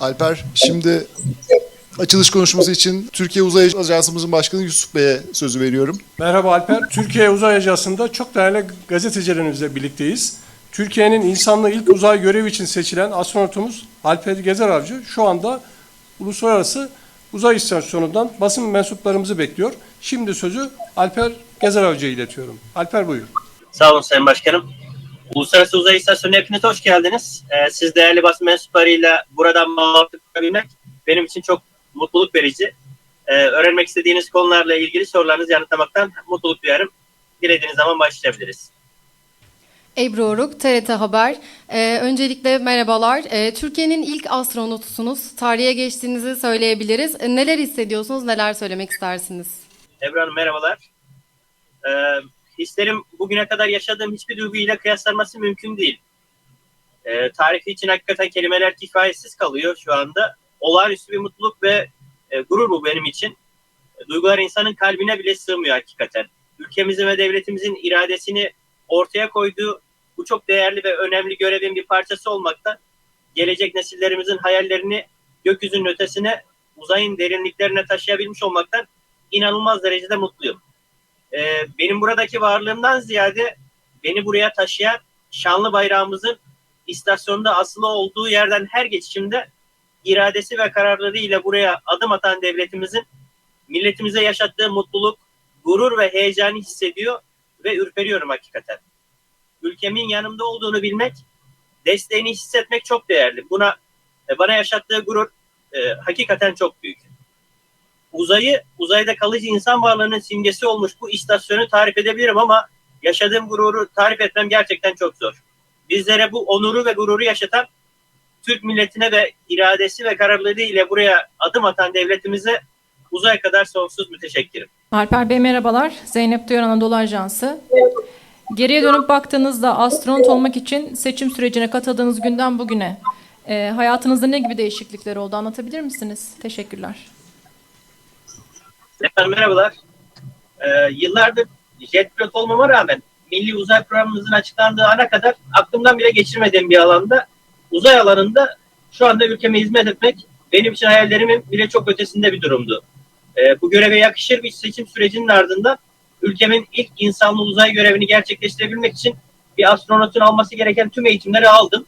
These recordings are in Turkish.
Alper, şimdi açılış konuşması için Türkiye Uzay Ajansımızın başkanı Yusuf Bey'e sözü veriyorum. Merhaba Alper. Türkiye Uzay Ajansı'nda çok değerli gazetecilerimizle birlikteyiz. Türkiye'nin insanlı ilk uzay görevi için seçilen astronotumuz Alper Gezer Avcı şu anda Uluslararası Uzay İstasyonu'ndan basın mensuplarımızı bekliyor. Şimdi sözü Alper Gezer Avcı'ya iletiyorum. Alper buyur. Sağ olun Sayın Başkanım. Uluslararası Uzay İstasyonu hepiniz hoş geldiniz. Ee, siz değerli basın mensuplarıyla buradan bağlantı kurabilmek benim için çok mutluluk verici. Ee, öğrenmek istediğiniz konularla ilgili sorularınızı yanıtlamaktan mutluluk duyarım. Dilediğiniz zaman başlayabiliriz. Ebru Oruk, TRT Haber. Ee, öncelikle merhabalar. Ee, Türkiye'nin ilk astronotusunuz. Tarihe geçtiğinizi söyleyebiliriz. Ee, neler hissediyorsunuz, neler söylemek istersiniz? Ebru Hanım merhabalar. Ee, hislerim bugüne kadar yaşadığım hiçbir duyguyla kıyaslanması mümkün değil. Ee, tarifi için hakikaten kelimeler kifayetsiz kalıyor şu anda. Olağanüstü bir mutluluk ve e, gurur bu benim için. E, Duygular insanın kalbine bile sığmıyor hakikaten. Ülkemizin ve devletimizin iradesini ortaya koyduğu bu çok değerli ve önemli görevin bir parçası olmaktan gelecek nesillerimizin hayallerini gökyüzünün ötesine, uzayın derinliklerine taşıyabilmiş olmaktan inanılmaz derecede mutluyum. Ee, benim buradaki varlığımdan ziyade beni buraya taşıyan şanlı bayrağımızın istasyonda asılı olduğu yerden her geçişimde iradesi ve kararlılığıyla buraya adım atan devletimizin milletimize yaşattığı mutluluk, gurur ve heyecanı hissediyor ve ürperiyorum hakikaten. Ülkemin yanımda olduğunu bilmek, desteğini hissetmek çok değerli. Buna e, bana yaşattığı gurur e, hakikaten çok büyük uzayı, uzayda kalıcı insan varlığının simgesi olmuş bu istasyonu tarif edebilirim ama yaşadığım gururu tarif etmem gerçekten çok zor. Bizlere bu onuru ve gururu yaşatan Türk milletine ve iradesi ve kararlılığı ile buraya adım atan devletimize uzay kadar sonsuz müteşekkirim. Alper Bey merhabalar. Zeynep Duyar Anadolu Ajansı. Geriye dönüp baktığınızda astronot olmak için seçim sürecine katıldığınız günden bugüne e, hayatınızda ne gibi değişiklikler oldu anlatabilir misiniz? Teşekkürler. Efendim merhabalar. Ee, yıllardır jet pilot olmama rağmen Milli Uzay Programımızın açıklandığı ana kadar aklımdan bile geçirmediğim bir alanda uzay alanında şu anda ülkeme hizmet etmek benim için hayallerimin bile çok ötesinde bir durumdu. Ee, bu göreve yakışır bir seçim sürecinin ardından ülkemin ilk insanlı uzay görevini gerçekleştirebilmek için bir astronotun alması gereken tüm eğitimleri aldım.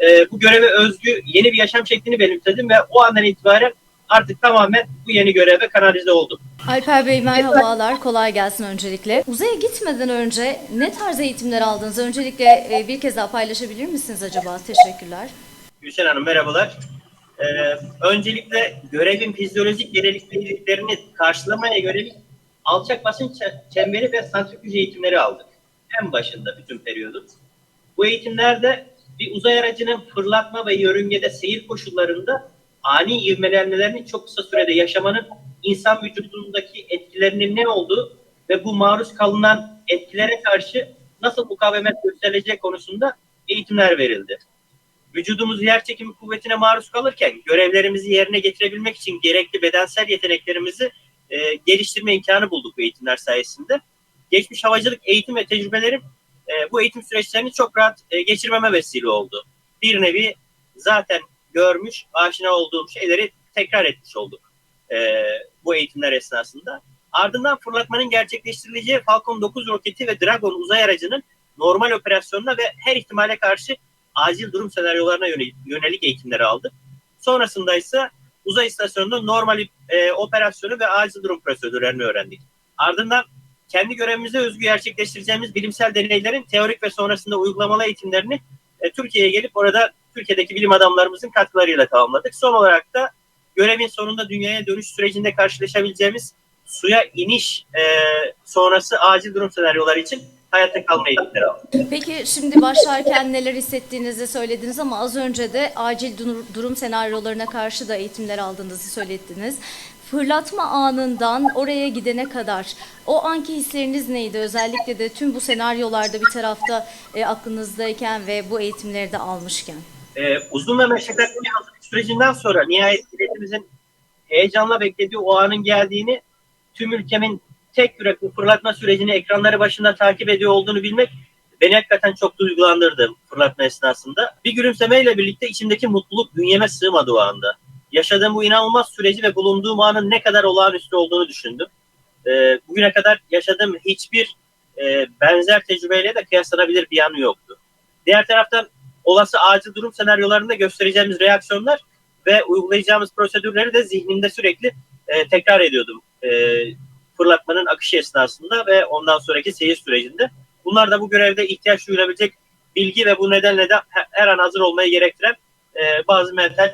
Ee, bu göreve özgü yeni bir yaşam şeklini benimsedim ve o andan itibaren artık tamamen bu yeni göreve kanalize oldum. Alper Bey merhabalar, kolay gelsin öncelikle. Uzaya gitmeden önce ne tarz eğitimler aldınız? Öncelikle e, bir kez daha paylaşabilir misiniz acaba? Teşekkürler. Gülşen Hanım merhabalar. Ee, öncelikle görevin fizyolojik gerekliliklerini karşılamaya yönelik alçak basınç çe- çemberi ve santrifüj eğitimleri aldık. En başında bütün periyodun. Bu eğitimlerde bir uzay aracının fırlatma ve yörüngede seyir koşullarında ani ivmelenmelerini çok kısa sürede yaşamanın insan vücudundaki etkilerinin ne olduğu ve bu maruz kalınan etkilere karşı nasıl mukavemet gösterileceği konusunda eğitimler verildi. Vücudumuz yer çekimi kuvvetine maruz kalırken görevlerimizi yerine getirebilmek için gerekli bedensel yeteneklerimizi e, geliştirme imkanı bulduk bu eğitimler sayesinde. Geçmiş havacılık eğitim ve tecrübelerim e, bu eğitim süreçlerini çok rahat e, geçirmeme vesile oldu. Bir nevi zaten görmüş, aşina olduğum şeyleri tekrar etmiş olduk e, bu eğitimler esnasında. Ardından fırlatmanın gerçekleştirileceği Falcon 9 roketi ve Dragon uzay aracının normal operasyonuna ve her ihtimale karşı acil durum senaryolarına yönelik, eğitimleri aldık. Sonrasında ise uzay istasyonunda normal e, operasyonu ve acil durum prosedürlerini öğrendik. Ardından kendi görevimize özgü gerçekleştireceğimiz bilimsel deneylerin teorik ve sonrasında uygulamalı eğitimlerini e, Türkiye'ye gelip orada Türkiye'deki bilim adamlarımızın katkılarıyla tamamladık. Son olarak da görevin sonunda dünyaya dönüş sürecinde karşılaşabileceğimiz suya iniş e, sonrası acil durum senaryoları için hayatta kalma eğitimleri aldık. Peki şimdi başlarken neler hissettiğinizi söylediniz ama az önce de acil dur- durum senaryolarına karşı da eğitimler aldığınızı söylediniz. Fırlatma anından oraya gidene kadar o anki hisleriniz neydi? Özellikle de tüm bu senaryolarda bir tarafta e, aklınızdayken ve bu eğitimleri de almışken. Ee, uzun ve meşakkatli bir hazırlık sürecinden sonra nihayet milletimizin heyecanla beklediği o anın geldiğini tüm ülkemin tek yürek fırlatma sürecini ekranları başında takip ediyor olduğunu bilmek beni hakikaten çok duygulandırdı fırlatma esnasında. Bir gülümsemeyle birlikte içimdeki mutluluk bünyeme sığmadı o anda. Yaşadığım bu inanılmaz süreci ve bulunduğum anın ne kadar olağanüstü olduğunu düşündüm. Ee, bugüne kadar yaşadığım hiçbir e, benzer tecrübeyle de kıyaslanabilir bir yanı yoktu. Diğer taraftan olası acil durum senaryolarında göstereceğimiz reaksiyonlar ve uygulayacağımız prosedürleri de zihnimde sürekli e, tekrar ediyordum. E, fırlatmanın akışı esnasında ve ondan sonraki seyir sürecinde. Bunlar da bu görevde ihtiyaç duyulabilecek bilgi ve bu nedenle de he- her an hazır olmayı gerektiren e, bazı mental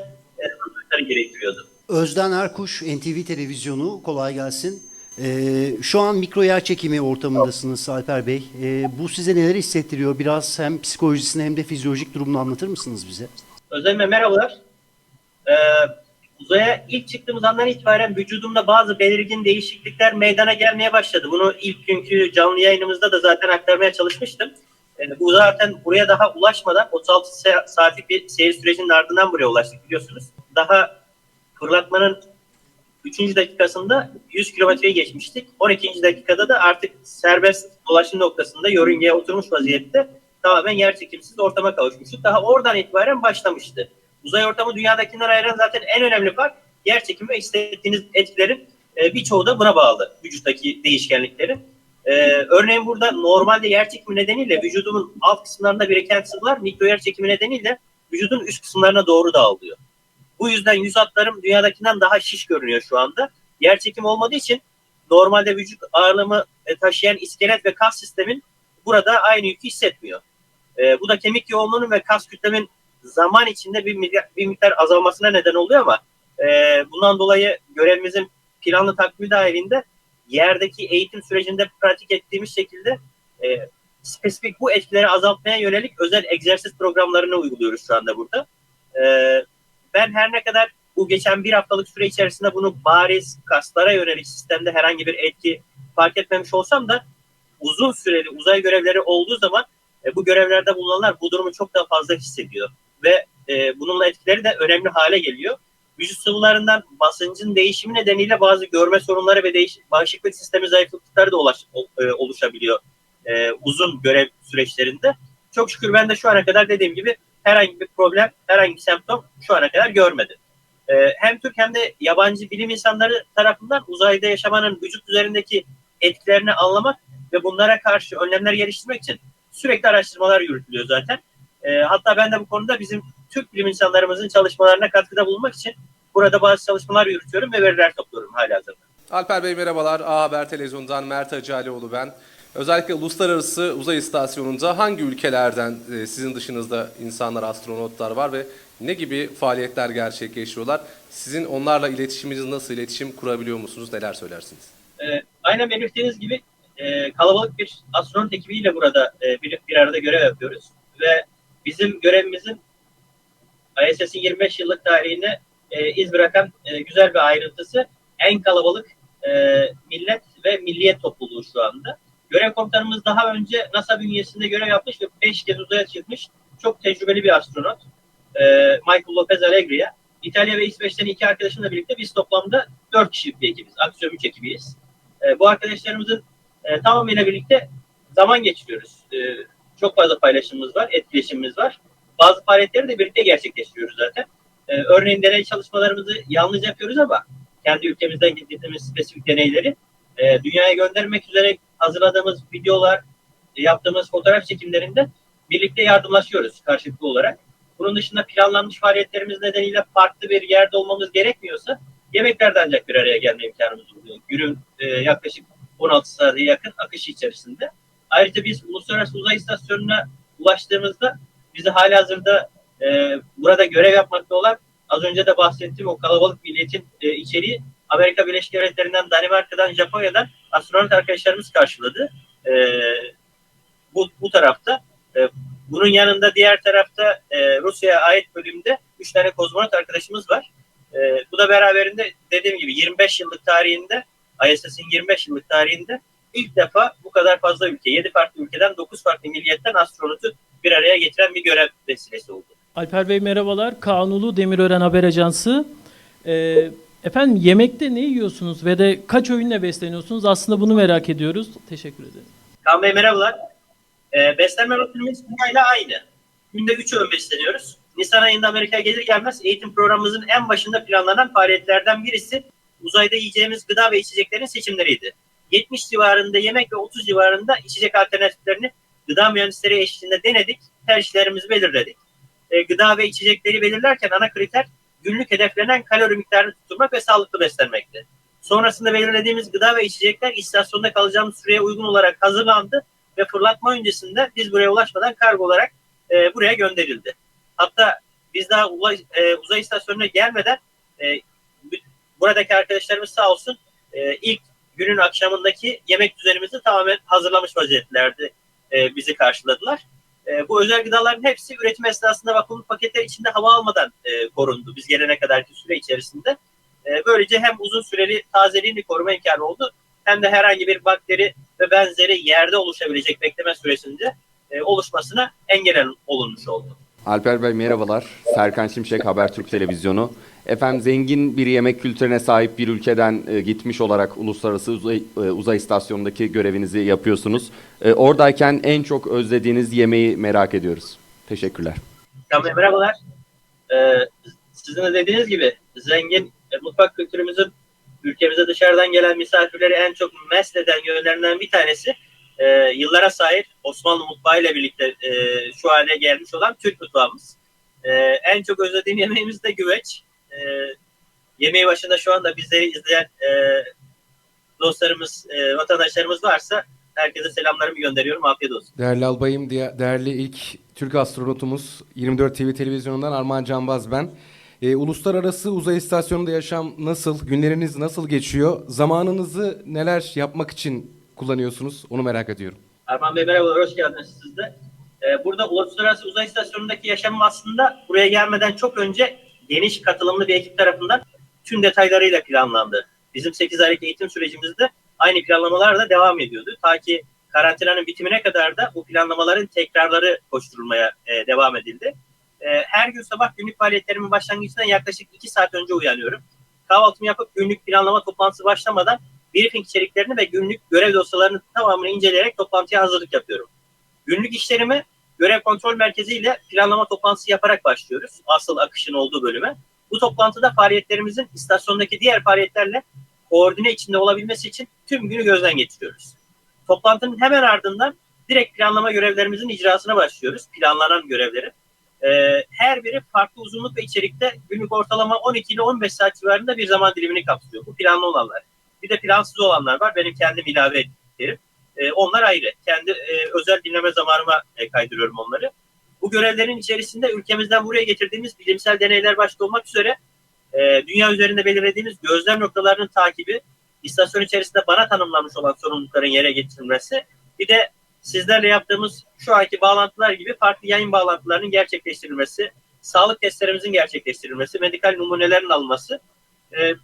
e, gerektiriyordu. Özden Erkuş, NTV Televizyonu. Kolay gelsin. Ee, şu an mikro yer çekimi ortamındasınız Alper Bey. Ee, bu size neler hissettiriyor? Biraz hem psikolojisini hem de fizyolojik durumunu anlatır mısınız bize? Bey merhabalar. Ee, uzaya ilk çıktığımız andan itibaren vücudumda bazı belirgin değişiklikler meydana gelmeye başladı. Bunu ilk günkü canlı yayınımızda da zaten aktarmaya çalışmıştım. Ee, bu zaten buraya daha ulaşmadan 36 sa- saatlik bir seyir sürecinin ardından buraya ulaştık biliyorsunuz. Daha fırlatmanın 3. dakikasında 100 kilometreyi geçmiştik. 12. dakikada da artık serbest dolaşım noktasında yörüngeye oturmuş vaziyette tamamen yer çekimsiz ortama kavuşmuştuk. Daha oradan itibaren başlamıştı. Uzay ortamı dünyadakinden ayıran zaten en önemli fark yer çekimi ve hissettiğiniz etkilerin e, birçoğu da buna bağlı vücuttaki değişkenliklerin. E, örneğin burada normalde yer çekimi nedeniyle vücudumun alt kısımlarında biriken sıvılar mikro yer çekimi nedeniyle vücudun üst kısımlarına doğru dağılıyor. Bu yüzden yüz hatlarım dünyadakinden daha şiş görünüyor şu anda. Yer çekimi olmadığı için normalde vücut ağırlığımı e, taşıyan iskelet ve kas sistemin burada aynı yükü hissetmiyor. E, bu da kemik yoğunluğunun ve kas kütlemin zaman içinde bir miktar, bir miktar azalmasına neden oluyor ama e, bundan dolayı görevimizin planlı takvimi dahilinde yerdeki eğitim sürecinde pratik ettiğimiz şekilde e, spesifik bu etkileri azaltmaya yönelik özel egzersiz programlarını uyguluyoruz şu anda burada. E, ben her ne kadar bu geçen bir haftalık süre içerisinde bunu bariz kaslara yönelik sistemde herhangi bir etki fark etmemiş olsam da uzun süreli uzay görevleri olduğu zaman e, bu görevlerde bulunanlar bu durumu çok daha fazla hissediyor ve e, bununla etkileri de önemli hale geliyor. Vücut sıvılarından basıncın değişimi nedeniyle bazı görme sorunları ve değiş bağışıklık sistemi zayıflıkları da ulaş, e, oluşabiliyor e, uzun görev süreçlerinde. Çok şükür ben de şu ana kadar dediğim gibi herhangi bir problem, herhangi bir semptom şu ana kadar görmedim. E, hem Türk hem de yabancı bilim insanları tarafından uzayda yaşamanın vücut üzerindeki etkilerini anlamak ve bunlara karşı önlemler geliştirmek için sürekli araştırmalar yürütülüyor zaten. E, hatta ben de bu konuda bizim Türk bilim insanlarımızın çalışmalarına katkıda bulunmak için burada bazı çalışmalar yürütüyorum ve veriler topluyorum hala hazırda. Alper Bey merhabalar. A Haber Televizyon'dan Mert Hacıalioğlu ben. Özellikle uluslararası uzay istasyonunda hangi ülkelerden e, sizin dışınızda insanlar, astronotlar var ve ne gibi faaliyetler gerçekleştiriyorlar? Sizin onlarla iletişiminiz nasıl, iletişim kurabiliyor musunuz? Neler söylersiniz? E, aynen belirttiğiniz gibi e, kalabalık bir astronot ekibiyle burada bir, arada görev yapıyoruz. Ve bizim görevimizin ISS'in 25 yıllık tarihine iz bırakan güzel bir ayrıntısı en kalabalık millet ve milliyet topluluğu şu anda. Görev komutanımız daha önce NASA bünyesinde görev yapmış ve 5 kez uzaya çıkmış çok tecrübeli bir astronot. E, Michael Lopez Allegria. İtalya ve İsveç'ten iki arkadaşımla birlikte biz toplamda 4 kişilik bir ekibiz. Aksiyon 3 ekibiyiz. E, bu arkadaşlarımızın e, tamamıyla birlikte zaman geçiriyoruz. E, çok fazla paylaşımımız var, etkileşimimiz var. Bazı faaliyetleri de birlikte gerçekleştiriyoruz zaten. E, örneğin deney çalışmalarımızı yalnız yapıyoruz ama kendi ülkemizden getirdiğimiz spesifik deneyleri e, dünyaya göndermek üzere hazırladığımız videolar, e, yaptığımız fotoğraf çekimlerinde birlikte yardımlaşıyoruz karşılıklı olarak. Bunun dışında planlanmış faaliyetlerimiz nedeniyle farklı bir yerde olmamız gerekmiyorsa yemeklerde ancak bir araya gelme imkanımız oluyor. Günün e, yaklaşık 16 saate yakın akışı içerisinde. Ayrıca biz Uluslararası Uzay İstasyonu'na ulaştığımızda bizi hali hazırda e, burada görev yapmakta olan az önce de bahsettiğim o kalabalık milletin e, içeriği Amerika Birleşik Devletleri'nden, Danimarka'dan, Japonya'dan astronot arkadaşlarımız karşıladı. E, bu, bu tarafta. E, bunun yanında diğer tarafta e, Rusya'ya ait bölümde 3 tane kozmonot arkadaşımız var. E, bu da beraberinde dediğim gibi 25 yıllık tarihinde ISS'in 25 yıllık tarihinde ilk defa bu kadar fazla ülke, 7 farklı ülkeden 9 farklı milliyetten astronotu bir araya getiren bir görev vesilesi oldu. Alper Bey merhabalar. Kanulu Demirören Haber Ajansı. Ee, efendim yemekte ne yiyorsunuz ve de kaç öğünle besleniyorsunuz? Aslında bunu merak ediyoruz. Teşekkür ederim. Kaan Bey merhabalar. E, beslenme rutinimiz dünyayla aynı. Günde 3 öğün besleniyoruz. Nisan ayında Amerika'ya gelir gelmez eğitim programımızın en başında planlanan faaliyetlerden birisi uzayda yiyeceğimiz gıda ve içeceklerin seçimleriydi. 70 civarında yemek ve 30 civarında içecek alternatiflerini gıda mühendisleri eşliğinde denedik, tercihlerimizi belirledik. E, gıda ve içecekleri belirlerken ana kriter günlük hedeflenen kalori miktarını tutturmak ve sağlıklı beslenmekti. Sonrasında belirlediğimiz gıda ve içecekler istasyonda kalacağımız süreye uygun olarak hazırlandı ve fırlatma öncesinde biz buraya ulaşmadan kargo olarak e, buraya gönderildi. Hatta biz daha ulay, e, uzay istasyonuna gelmeden e, buradaki arkadaşlarımız sağ olsun e, ilk günün akşamındaki yemek düzenimizi tamamen hazırlamış vaziyetlerdi. E, bizi karşıladılar. E, bu özel gıdaların hepsi üretim esnasında vakumlu paketler içinde hava almadan e, korundu biz gelene kadarki süre içerisinde. E, böylece hem uzun süreli tazeliğini koruma imkanı oldu hem de herhangi bir bakteri ve benzeri yerde oluşabilecek bekleme süresince e, oluşmasına engel olunmuş oldu. Alper Bey merhabalar. Serkan Şimşek Habertürk Televizyonu. Efendim zengin bir yemek kültürüne sahip bir ülkeden e, gitmiş olarak uluslararası uzay, e, uzay istasyonundaki görevinizi yapıyorsunuz. E, oradayken en çok özlediğiniz yemeği merak ediyoruz. Teşekkürler. Tamam, merhabalar. Ee, sizin de dediğiniz gibi zengin e, mutfak kültürümüzün ülkemize dışarıdan gelen misafirleri en çok mesleden yönlerinden bir tanesi e, yıllara sahip Osmanlı mutfağı ile birlikte e, şu hale gelmiş olan Türk mutfağımız. E, en çok özlediğim yemeğimiz de güveç. E, yemeği başında şu anda bizleri izleyen e, dostlarımız, e, vatandaşlarımız varsa herkese selamlarımı gönderiyorum. Afiyet olsun. Değerli albayım, değerli ilk Türk astronotumuz 24 TV televizyonundan Armağan Canbaz ben. Ee, uluslararası uzay istasyonunda yaşam nasıl, günleriniz nasıl geçiyor? Zamanınızı neler yapmak için kullanıyorsunuz? Onu merak ediyorum. Erman Bey merhabalar, hoş geldiniz siz de. Ee, burada Uluslararası Uzay İstasyonu'ndaki yaşamım aslında buraya gelmeden çok önce geniş katılımlı bir ekip tarafından tüm detaylarıyla planlandı. Bizim 8 aylık eğitim sürecimizde aynı planlamalar da devam ediyordu. Ta ki karantinanın bitimine kadar da bu planlamaların tekrarları koşturulmaya e, devam edildi. E, her gün sabah günlük faaliyetlerimin başlangıcından yaklaşık 2 saat önce uyanıyorum. Kahvaltımı yapıp günlük planlama toplantısı başlamadan briefing içeriklerini ve günlük görev dosyalarını tamamını inceleyerek toplantıya hazırlık yapıyorum. Günlük işlerimi görev kontrol merkezi ile planlama toplantısı yaparak başlıyoruz. Asıl akışın olduğu bölüme. Bu toplantıda faaliyetlerimizin istasyondaki diğer faaliyetlerle koordine içinde olabilmesi için tüm günü gözden geçiriyoruz. Toplantının hemen ardından direkt planlama görevlerimizin icrasına başlıyoruz. Planlanan görevleri. Ee, her biri farklı uzunluk ve içerikte günlük ortalama 12 ile 15 saat civarında bir zaman dilimini kapsıyor. Bu planlı olanlar. Bir de plansız olanlar var. Benim kendim ilave ettiklerim. E, onlar ayrı. Kendi e, özel dinleme zamanıma e, kaydırıyorum onları. Bu görevlerin içerisinde ülkemizden buraya getirdiğimiz bilimsel deneyler başta olmak üzere e, dünya üzerinde belirlediğimiz gözlem noktalarının takibi, istasyon içerisinde bana tanımlanmış olan sorumlulukların yere getirilmesi, bir de sizlerle yaptığımız şu anki bağlantılar gibi farklı yayın bağlantılarının gerçekleştirilmesi, sağlık testlerimizin gerçekleştirilmesi, medikal numunelerin alınması, e,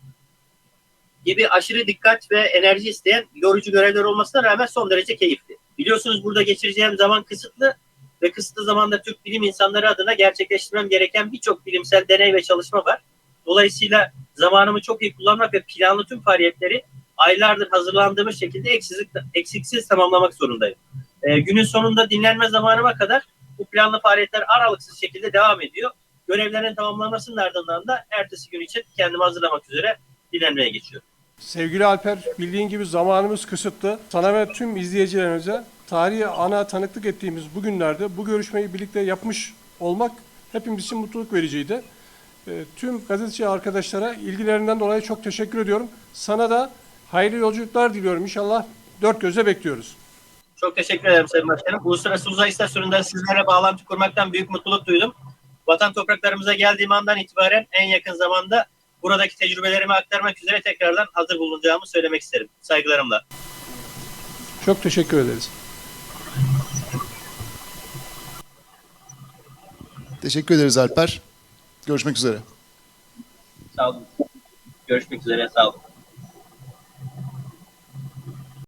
gibi aşırı dikkat ve enerji isteyen yorucu görevler olmasına rağmen son derece keyifli. Biliyorsunuz burada geçireceğim zaman kısıtlı ve kısıtlı zamanda Türk bilim insanları adına gerçekleştirmem gereken birçok bilimsel deney ve çalışma var. Dolayısıyla zamanımı çok iyi kullanmak ve planlı tüm faaliyetleri aylardır hazırlandığımız şekilde eksiksiz, eksiksiz tamamlamak zorundayım. Ee, günün sonunda dinlenme zamanıma kadar bu planlı faaliyetler aralıksız şekilde devam ediyor. Görevlerin tamamlanmasının ardından da ertesi gün için kendimi hazırlamak üzere dinlenmeye geçiyorum. Sevgili Alper, bildiğin gibi zamanımız kısıtlı. Sana ve tüm izleyicilerimize tarihi ana tanıklık ettiğimiz bu günlerde bu görüşmeyi birlikte yapmış olmak hepimiz için mutluluk vericiydi. E, tüm gazeteci arkadaşlara ilgilerinden dolayı çok teşekkür ediyorum. Sana da hayırlı yolculuklar diliyorum. İnşallah dört gözle bekliyoruz. Çok teşekkür ederim Sayın Başkanım. Uluslararası Uzay İstasyonu'nda sizlerle bağlantı kurmaktan büyük mutluluk duydum. Vatan topraklarımıza geldiğim andan itibaren en yakın zamanda buradaki tecrübelerimi aktarmak üzere tekrardan hazır bulunacağımı söylemek isterim. Saygılarımla. Çok teşekkür ederiz. Teşekkür ederiz Alper. Görüşmek üzere. Sağ olun. Görüşmek üzere. Sağ olun.